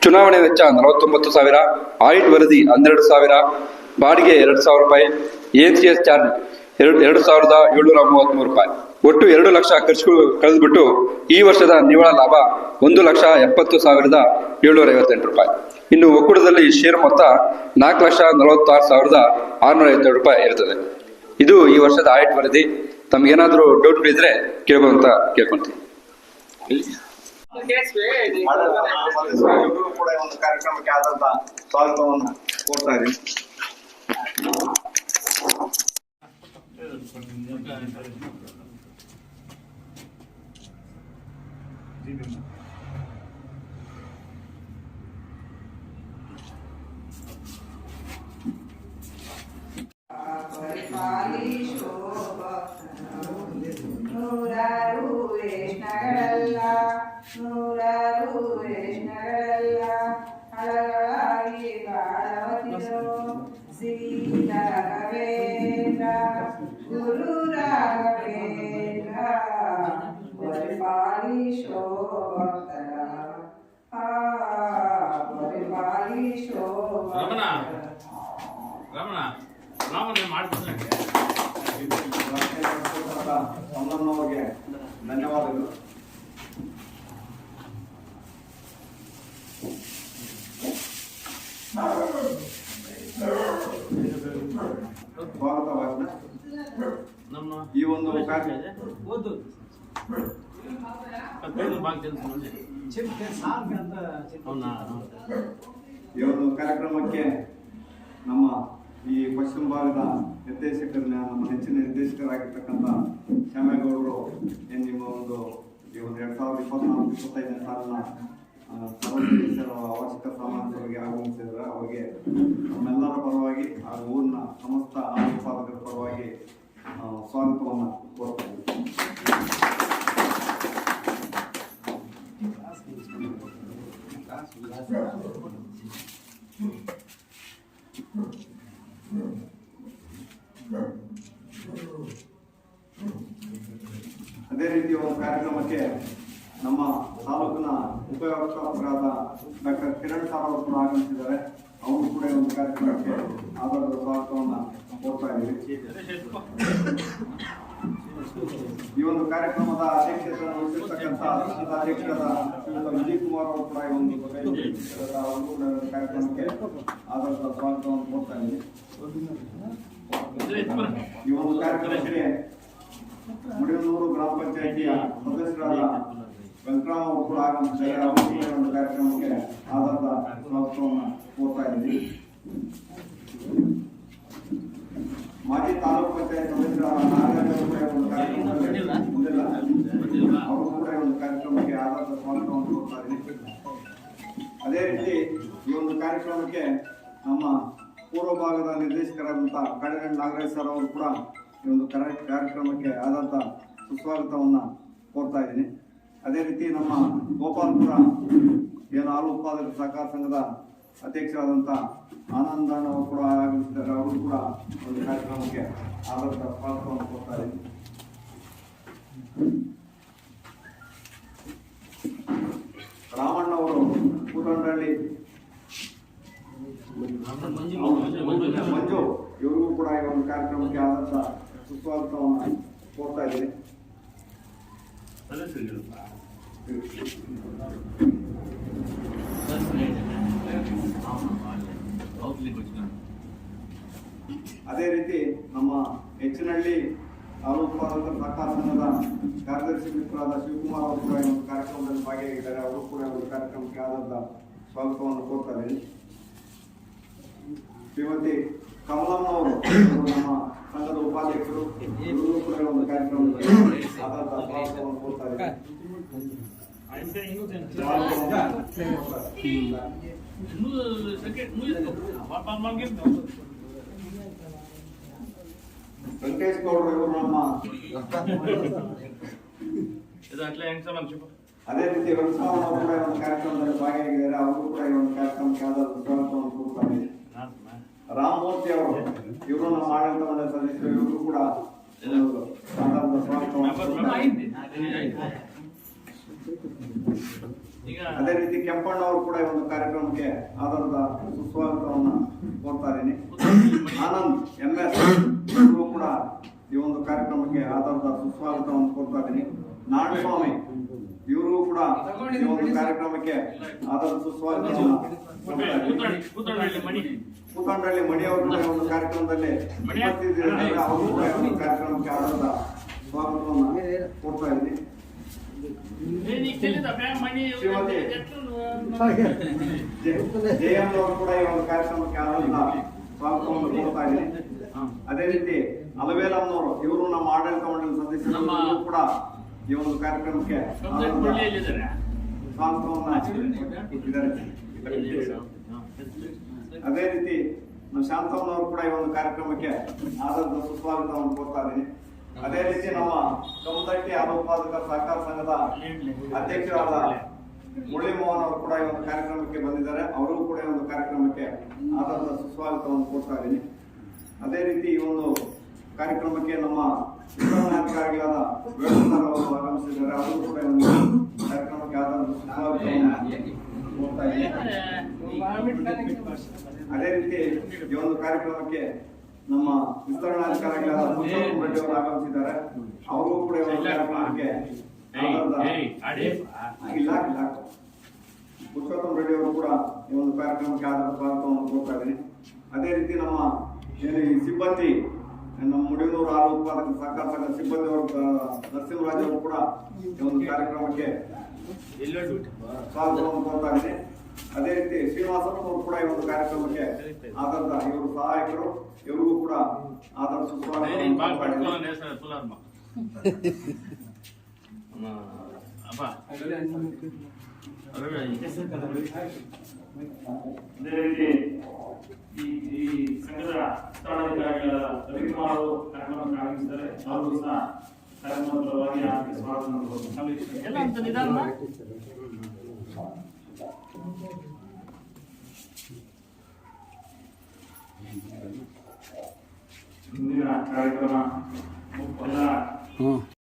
ಚುನಾವಣೆ ವೆಚ್ಚ ನಲವತ್ತೊಂಬತ್ತು ಸಾವಿರ, ಆಡಿಟ್ ವರದಿ ಹನ್ನೆರಡು ಸಾವಿರ, ಬಾಡಿಗೆ ಎರಡು ಸಾವಿರ ರೂಪಾಯಿ, ಎ ಸಿ ಎಸ್ ಚಾರ್ಜ್ ಎರಡು ಎರಡು ಸಾವಿರದ ಏಳ್ನೂರ ಮೂವತ್ತ್ಮೂರು ರೂಪಾಯಿ. ಒಟ್ಟು ಎರಡು ಲಕ್ಷ ಖರ್ಚುಗಳು ಕಳೆದ್ಬಿಟ್ಟು ಈ ವರ್ಷದ ನಿವ್ವಳ ಲಾಭ ಒಂದು ಲಕ್ಷ ಎಪ್ಪತ್ತು ಸಾವಿರದ ಏಳ್ನೂರ ಐವತ್ತೆಂಟು ರೂಪಾಯಿ. ಇನ್ನು ಒಕ್ಕೂಟದಲ್ಲಿ ಷೇರು ಮೊತ್ತ ನಾಲ್ಕು ಲಕ್ಷ ನಲವತ್ತಾರು ಸಾವಿರದ ಆರುನೂರ ಐವತ್ತೆರಡು ರೂಪಾಯಿ ಇರ್ತದೆ ಇದು ಈ ವರ್ಷದ ಆಡಿಟ್ ವರದಿ. ತಮಗೇನಾದರೂ ಡೌಟ್ ಇದ್ರೆ ಕೇಳ್ಬೋದು ಅಂತ ಕೇಳ್ಕೊಂತೀನಿ. ಕಾರ್ಯಕ್ರಮಕ್ಕೆ ಆದಂತ ಸ್ವಾಗತವನ್ನು ಕೊಡ್ತಾ ನೂರಾರು ವೇಷ್ಣಗಳೆಲ್ಲ ನೂರಾರು ವೇಷ್ಣಗಳೆಲ್ಲ ಹಳಗಳಾಗಿ ಬಾಳವತಿರು ಶ್ರೀ ರಾಘವೇಂದ್ರ ಗುರು ರಾಘವೇಂದ್ರ ಭಕ್ತರ ರಮಣ. ರಮಣ. ರಾಮನ ಮಾಡ್ತೀನಿ ಧನ್ಯವಾದಗಳು ಸ್ವಾಗತ ಭಾಷಣ ನಮ್ಮ ಈ ಒಂದು ಕಾರ್ಯ ಓದು ಅವನ ಈ ಒಂದು ಕಾರ್ಯಕ್ರಮಕ್ಕೆ ನಮ್ಮ ಈ ಪಶ್ಚಿಮ ಭಾಗದ ನಿರ್ದೇಶಕರನ್ನ ನಮ್ಮ ನೆಚ್ಚಿನ ನಿರ್ದೇಶಕರಾಗಿರ್ತಕ್ಕಂಥ ಶ್ಯಾಮೇಗೌಡರು ಏನು ನಿಮ್ಮ ಒಂದು ಈ ಒಂದು ಎರಡ್ ಸಾವಿರದ ಇಪ್ಪತ್ನಾಲ್ಕು ಇಪ್ಪತ್ತೈದನೇ ಸಾಲಿನ ಅವಶ್ಯಕ ಸಾಮಾನ್ಯರಿಗೆ ಆಗಮಿಸಿದ್ರೆ ಅವರಿಗೆ ನಮ್ಮೆಲ್ಲರ ಪರವಾಗಿ ಹಾಗೂ ಊರಿನ ಸಮಸ್ತ ಹಾಲು ಉತ್ಪಾದಕರ ಪರವಾಗಿ ಸ್ವಾಗತವನ್ನು ಕೋರ್ತಾ ಅದೇ ರೀತಿ ಒಂದು ಕಾರ್ಯಕ್ರಮಕ್ಕೆ ನಮ್ಮ ತಾಲೂಕಿನ ಉಪಯೋಗಸ್ಥರಾದ ಡಾಕ್ಟರ್ ಕಿರಣ್ ಅವರು ಕೂಡ ಆಗಮಿಸಿದ್ದಾರೆ. ಅವರು ಕೂಡ ಒಂದು ಕಾರ್ಯಕ್ರಮಕ್ಕೆ ಆಧಾರದ ಸ್ವಾಗತವನ್ನು ಕೋರ್ತಾ ಇದ್ದೀವಿ. ಈ ಒಂದು ಕಾರ್ಯಕ್ರಮದ ಅಧ್ಯಕ್ಷತೆಯನ್ನು ವಹಿಸಿರ್ತಕ್ಕಂಥ ಅಧ್ಯಕ್ಷದ ಅಧ್ಯಕ್ಷರಾದ ವಿಜಯ್ ಕುಮಾರ್ ಅವರು ಕೂಡ ಈ ಒಂದು ಕಾರ್ಯಕ್ರಮಕ್ಕೆ ಆದಂತಹ ಸ್ವಾಗತವನ್ನು ಕೊಡ್ತಾ ಇದ್ದೀನಿ. ಈ ಒಂದು ಕಾರ್ಯಕ್ರಮಕ್ಕೆ ಮುಡಿಯೂರು ಗ್ರಾಮ ಪಂಚಾಯಿತಿಯ ಸದಸ್ಯರಾದ ವೆಂಕಟರಾಮ್ ಅವರು ಕೂಡ ಆಗಮಿಸಿದ್ದಾರೆ. ಈ ಒಂದು ಕಾರ್ಯಕ್ರಮಕ್ಕೆ ಆಧಾರದ ಸ್ವಾಗತವನ್ನು ಕೋರ್ತಾ ಇದ್ದೀವಿ ಮಾಜಿ ತಾಲೂಕು ಪಂಚಾಯತ್ ಸದಸ್ಯರ ಒಂದು ಕಾರ್ಯಕ್ರಮಕ್ಕೆ ಆಧಾರದ ಸ್ವಾಗತವನ್ನು ಅದೇ ರೀತಿ ಈ ಒಂದು ಕಾರ್ಯಕ್ರಮಕ್ಕೆ ನಮ್ಮ ಪೂರ್ವ ಭಾಗದ ನಿರ್ದೇಶಕರಾದಂಥ ಕಡೆಗಂಡ್ ನಾಗರಾಜ್ ಸರ್ ಅವರು ಕೂಡ ಈ ಒಂದು ಕರ- ಕಾರ್ಯಕ್ರಮಕ್ಕೆ ಆದಂಥ ಸುಸ್ವಾಗತವನ್ನು ಕೋರ್ತಾ ಇದ್ದೀನಿ. ಅದೇ ರೀತಿ ನಮ್ಮ ಗೋಪಾಲ್ಪುರ ಏನು ಹಾಲು ಉತ್ಪಾದಕ ಸಹಕಾರ ಸಂಘದ ಅಧ್ಯಕ್ಷರಾದಂಥ ಆನಂದನವರು ಕೂಡ ಆಗಮಿಸಿದ್ದಾರೆ ಅವರು ಕೂಡ ಒಂದು ಕಾರ್ಯಕ್ರಮಕ್ಕೆ ಆದಂಥ ಪಾತ್ರವನ್ನು ಕೊಡ್ತಾರೆ ಇದ್ದೀನಿ ರಾಮಣ್ಣ ಅವರು ಕೂತಂಡ್ರಳ್ಳಿ ಮಂಜು ಇವ್ರಿಗೂ ಕೂಡ ಈ ಒಂದು ಕಾರ್ಯಕ್ರಮಕ್ಕೆ ಆದಂತ ಸುಸ್ವಾಗತವನ್ನು ಕೋರ್ತಾ ಇದ್ದೀನಿ ಅದೇ ರೀತಿ ನಮ್ಮ ಹೆಚ್ಚಿನಹಳ್ಳಿ ತಾಲೂಕು ಸಹಕಾರ ಸಂಘದ ಕಾರ್ಯದರ್ಶಿ ಮಿತ್ರರಾದ ಶಿವಕುಮಾರ್ ಅವರು ಕೂಡ ಈ ಒಂದು ಕಾರ್ಯಕ್ರಮದಲ್ಲಿ ಭಾಗಿಯಾಗಿದ್ದಾರೆ. ಅವರು ಕೂಡ ಒಂದು ಕಾರ್ಯಕ್ರಮಕ್ಕೆ ಆದಂತ ಸ್ವಾಗತವನ್ನು ಕೊಡ್ತಾರೆ ಶ್ರೀಮತಿ ಕಮಲಮ್ಮ ಅವರು ನಮ್ಮ ಸಂಘದ ಉಪಾಧ್ಯಕ್ಷರು. ಇವರು ಕೂಡ ಒಂದು ಕಾರ್ಯಕ್ರಮದಲ್ಲಿ ಆದಂತ ಸ್ವಾಗತವನ್ನು ಕೊಡ್ತಾರೆ ಇದ್ದೀನಿ. ವೆಂಕಟೇಶ್ ಗೌಡರು ಇವರು ನಮ್ಮ ಅದೇ ರೀತಿ ವೆಂಕಟರಾಮನ್ ಅವರು ಕೂಡ ಈ ಒಂದು ಕಾರ್ಯಕ್ರಮದಲ್ಲಿ ಭಾಗಿಯಾಗಿದ್ದಾರೆ ಅವರು ಕೂಡ ಈ ಒಂದು ಕಾರ್ಯಕ್ರಮಕ್ಕೆ ಯಾವ್ದಾದ್ರು ಸ್ವಾಗತವನ್ನು ಕೋರ್ತಾರೆ ರಾಮಮೂರ್ತಿ ಅವರು ಇವರು ನಮ್ಮ ಆಡಳಿತ ಮಂಡಳಿ ಸದಸ್ಯರು ಇವರು ಕೂಡ ಒಂದು ಸಾಧಾರಣ ಸ್ವಾಗತವನ್ನು ಕೋರ್ತಾರೆ. ಅದೇ ರೀತಿ ಕೆಂಪಣ್ಣ ಅವರು ಕೂಡ ಈ ಒಂದು ಕಾರ್ಯಕ್ರಮಕ್ಕೆ ಆಧಾರದ ಸುಸ್ವಾಗತವನ್ನ ಕೋರ್ತಾ ಇದ್ದೀನಿ. ಆನಂದ್ ಎಂ ಎಸ್ ಕೂಡ ಈ ಒಂದು ಕಾರ್ಯಕ್ರಮಕ್ಕೆ ಆಧಾರದ ಸುಸ್ವಾಗತವನ್ನು ಕೋರ್ತಾ ಇದ್ದೀನಿ. ನಾರಾಯಣಸ್ವಾಮಿ ಇವರು ಕೂಡ ಈ ಒಂದು ಕಾರ್ಯಕ್ರಮಕ್ಕೆ ಆಧಾರದ ಸುಸ್ವಾಗತವನ್ನು. ಕೂತಂಡಳ್ಳಿ ಮಣಿ. ಅವರು ಕೂಡ ಒಂದು ಕಾರ್ಯಕ್ರಮದಲ್ಲಿ. ಅವರು ಕೂಡ ಈ ಒಂದು ಕಾರ್ಯಕ್ರಮಕ್ಕೆ ಆಧಾರದ ಸ್ವಾಗತವನ್ನು ಕೊಡ್ತಾ ಇದ್ದೀನಿ. ಕೂಡ ಈ ಒಂದು ಕಾರ್ಯಕ್ರಮಕ್ಕೆ ಆದಂತ ಸ್ವಾಗತವನ್ನು ಕೋರ್ತಾ ಇದ್ದೀನಿ ಅದೇ ರೀತಿ ಅಲವೇಲಮ್ಮನವರು ಇವರು ನಮ್ಮ ಆಡಳಿತ ಮಂಡಳಿ ಸದಸ್ಯರು ಕೂಡ ಈ ಒಂದು ಕಾರ್ಯಕ್ರಮಕ್ಕೆ ಅದೇ ರೀತಿ ನಮ್ಮ ಶಾಂತಮ್ಮನವರು ಕೂಡ ಈ ಒಂದು ಕಾರ್ಯಕ್ರಮಕ್ಕೆ ಆದಂತ ಸುಸ್ವಾಗತವನ್ನು ಕೊಡ್ತಾ ಇದ್ದೀನಿ ಅದೇ ರೀತಿ ನಮ್ಮ ಸಮುದಾಯಕ್ಕೆ ಹಾಲು ಸಹಕಾರ ಸಂಘದ ಅಧ್ಯಕ್ಷರಾದ ಮುರಳಿ ಮೋಹನ್ ಅವರು ಕೂಡ ಈ ಒಂದು ಕಾರ್ಯಕ್ರಮಕ್ಕೆ ಬಂದಿದ್ದಾರೆ. ಅವರು ಕೂಡ ಈ ಒಂದು ಕಾರ್ಯಕ್ರಮಕ್ಕೆ ಆದಂತ ಸುಸ್ವಾಗತವನ್ನು ಕೊಡ್ತಾ ಇದ್ದೀನಿ. ಅದೇ ರೀತಿ ಈ ಒಂದು ಕಾರ್ಯಕ್ರಮಕ್ಕೆ ನಮ್ಮ ಚುನಾವಣಾಧಿಕಾರಿಗಳಾದ ವೇಣುಕುಮಾರ್ ಅವರು ಆಗಮಿಸಿದ್ದಾರೆ. ಅವರು ಕೂಡ ಈ ಒಂದು ಕಾರ್ಯಕ್ರಮಕ್ಕೆ ಆದಂತ ಸುಸ್ವಾಗತವನ್ನು ಕೊಡ್ತಾ ಅದೇ ರೀತಿ ಈ ಒಂದು ಕಾರ್ಯಕ್ರಮಕ್ಕೆ ನಮ್ಮ ವಿಸ್ತರಣಾಧಿಕಾರಿಗಳಾದ ರೆಡ್ಡಿ ಅವರು ಆಗಮಿಸಿದ್ದಾರೆ. ಅವರು ಕೂಡ ಒಂದು ಕಾರ್ಯಕ್ರಮಕ್ಕೆ ಆಧಾರದ- ಇಲ್ಲ ಇಲ್ಲ. ಪುರುಷೋತ್ತಮ ರೆಡ್ಡಿ ಅವರು ಕೂಡ ಈ ಒಂದು ಕಾರ್ಯಕ್ರಮಕ್ಕೆ ಆಧಾರ ಸ್ವಾಗತವನ್ನು ಕೊಡ್ತಾ ಇದ್ದೀನಿ ಅದೇ ರೀತಿ ನಮ್ಮ ಏನು ಈ ಸಿಬ್ಬಂದಿ ನಮ್ಮ ಮುಡಿಯೂರು ಹಾಲು ಉತ್ಪಾದಕ ಸಹಕಾರ ಸಂಘದ ಸಿಬ್ಬಂದಿ ಅವರು ನರಸಿಂಹರಾಜ್ ಅವರು ಕೂಡ ಈ ಒಂದು ಕಾರ್ಯಕ್ರಮಕ್ಕೆ ಸ್ವಾಗತವನ್ನು ಕೋರ್ತಾ ಇದ್ದೀನಿ ಅದೇ ರೀತಿ ಶ್ರೀನಿವಾಸನ್ ಅವರು ಕೂಡ ಈ ಒಂದು ಕಾರ್ಯಕ್ರಮಕ್ಕೆ ಆದಂತ ಇವರು ಸಹಾಯಕರು. ಇವರಿಗೂ ಕೂಡ ಇದ್ದೀನಿ. ಅದೇ ರೀತಿ ಈ ಸಂಘದ ಸ್ಥಳಾಧಿಕಾರಿಗಳ ರವಿಕುಮಾರ್ ಅವರು ಕಾರ್ಯಕ್ರಮಕ್ಕೆ ಅವರು ಸಹ ಕಾರ್ಯಕ್ರಮದ ಪರವಾಗಿ ಅವರಿಗೆ ಸ್ವಾಗತ ಕೋರುತ್ತೇನೆ. ಮುಂದಿನ ಕಾರ್ಯಕ್ರಮ ಎಲ್ಲ